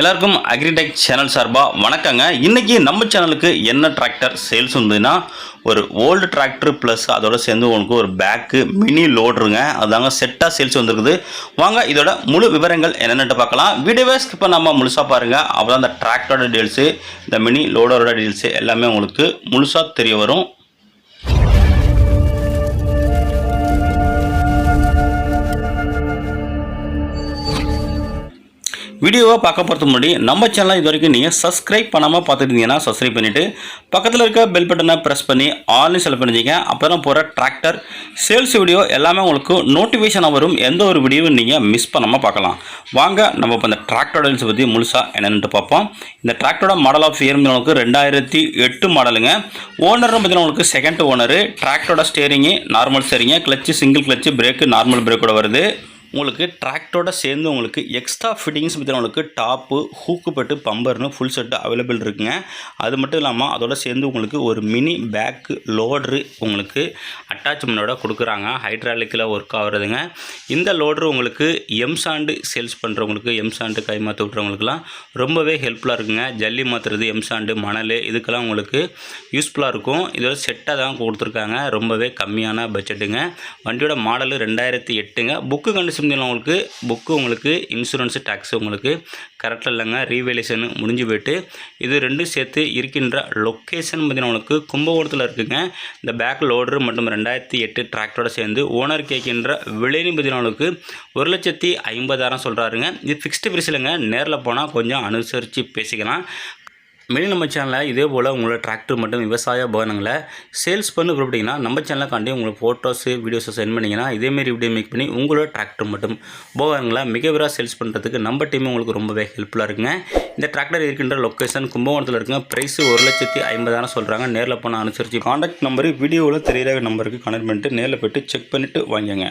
எல்லாருக்கும் agritech channel சார்பாக வணக்கங்க. இன்றைக்கி நம்ம சேனலுக்கு என்ன டிராக்டர் சேல்ஸ் வந்ததுன்னா ஒரு ஓல்டு டிராக்டர் ப்ளஸ் அதோட சேர்ந்து உங்களுக்கு ஒரு பேக்கு மினி லோடுருங்க அதுதாங்க செட்டாக சேல்ஸ் வந்துருக்குது. வாங்க இதோட முழு விவரங்கள் என்னென்னட்டு பார்க்கலாம். வீடியோவே ஸ்கிப் பண்ணாமல் முழுசாக பாருங்கள் அப்போ அந்த டிராக்டரோட டீல்ஸு இந்த மினி லோடரோட டீல்ஸு எல்லாமே உங்களுக்கு முழுசாக தெரிய வரும். வீடியோவை பார்க்க போகிறது முன்னாடி நம்ம சேனலை இது வரைக்கும் நீங்கள் சப்ஸ்கிரைப் பண்ணாமல் பார்த்துருந்தீங்கன்னா சப்ஸ்கிரைப் பண்ணிவிட்டு பக்கத்தில் இருக்க பெல் பட்டனை ப்ரெஸ் பண்ணி ஆன்லைன் செலக்ட் பண்ணிச்சிங்க அப்போ தான் போகிற டிராக்டர் சேல்ஸ் வீடியோ எல்லாமே உங்களுக்கு நோட்டிஃபிகேஷனாக வரும். எந்த ஒரு வீடியோவும் நீங்கள் மிஸ் பண்ணாமல் பார்க்கலாம். வாங்க நம்ம இப்போ இந்த டிராக்டர் டீல்ஸ் பற்றி முழுசாக என்னென்னு பார்ப்போம். இந்த டிராக்டரோட மாடல் ஆஃப் இயர் உங்களுக்கு ரெண்டாயிரத்தி எட்டு மாடலுங்க ஓனர்னு பார்த்தீங்கன்னா உங்களுக்கு செகண்ட் ஓனரு டிராக்டரோட steering normal ஸ்டேரிங்க clutch single clutch brake normal பிரேக்கோட வருது. உங்களுக்கு ட்ராக்டரோட சேர்ந்து உங்களுக்கு எக்ஸ்ட்ரா ஃபிட்டிங்ஸ் பற்றி உங்களுக்கு டாப்பு ஹூக்கு பட்டு பம்பர்னு ஃபுல் செட்டு அவைலபிள் இருக்குங்க. அது மட்டும் இல்லாமல் அதோட சேர்ந்து உங்களுக்கு ஒரு மினி பேக்கு லோட்ரு உங்களுக்கு அட்டாச்மெண்ட்டோட கொடுக்குறாங்க. ஹைட்ராலிக்கில் ஒர்க் ஆகுறதுங்க. இந்த லோட்ரு உங்களுக்கு எம் சாண்டு சேல்ஸ் பண்ணுறவங்களுக்கு எம் சாண்டு கை மாற்ற விட்றவங்களுக்குலாம் ரொம்பவே ஹெல்ப்ஃபுல்லாக இருக்குங்க. ஜல்லி மாற்றுறது எம் சாண்டு மணல் இதுக்கெல்லாம் உங்களுக்கு யூஸ்ஃபுல்லாக இருக்கும். இதோட செட்டாக தான் கொடுத்துருக்காங்க. ரொம்பவே கம்மியான பட்ஜெட்டுங்க வண்டியோட மாடலு ரெண்டாயிரத்தி எட்டுங்க. புக்கு கண்டிஷன் உங்களுக்கு புக்கு உங்களுக்கு இன்சூரன்ஸு டேக்ஸ் உங்களுக்கு கரெக்டாக இல்லைங்க ரீவேலேஷன் முடிஞ்சு போயிட்டு இது ரெண்டும் சேர்த்து இருக்கின்ற லொக்கேஷன் பார்த்திங்கன்னா உங்களுக்கு கும்பகோணத்தில் இருக்குங்க. இந்த பேக் லோடரு மற்றும் ரெண்டாயிரத்தி எட்டு டிராக்டரோட சேர்ந்து ஓனர் கேட்கின்ற விலைன்னு பார்த்தீங்கன்னா உங்களுக்கு ஒரு லட்சத்தி ஐம்பதாயிரம் சொல்கிறாருங்க இது ஃபிக்ஸ்டு இல்லைங்க நேரில் போனால் கொஞ்சம் அனுசரித்து பேசிக்கலாம். மேலும் நம்ம சேனலில் இதே போல் உங்களோட டிராக்டர் மற்றும் விவசாய உபகரணங்களை சேல்ஸ் பண்ணி அப்படின்னா நம்ம சேனலை காண்டி உங்களுக்கு ஃபோட்டோஸு வீடியோஸை சென்ட் பண்ணிங்கன்னா இதேமாரி வீடியோ மேக் பண்ணி உங்களோட டிராக்டர் மற்றும் உபகரணங்களை மிக விரைவாக சேல்ஸ் பண்ணுறதுக்கு நம்ம டீம் உங்களுக்கு ரொம்பவே ஹெல்ப்ஃபுல்லாக இருக்குங்க. இந்த டிராக்டர் இருக்கின்ற லொக்கேஷன் கும்பகோணத்தில் இருக்குங்க. ப்ரைஸு ஒரு லட்சத்தி ஐம்பதாயிரம் சொல்கிறாங்க நேரில் போனால் அனுசரித்து காண்டாக்ட் நம்பரு வீடியோவில் தெரியாத நம்பருக்கு கனெக்ட் பண்ணிட்டு நேரில் போய்ட்டு செக் பண்ணிவிட்டு வாங்கிங்க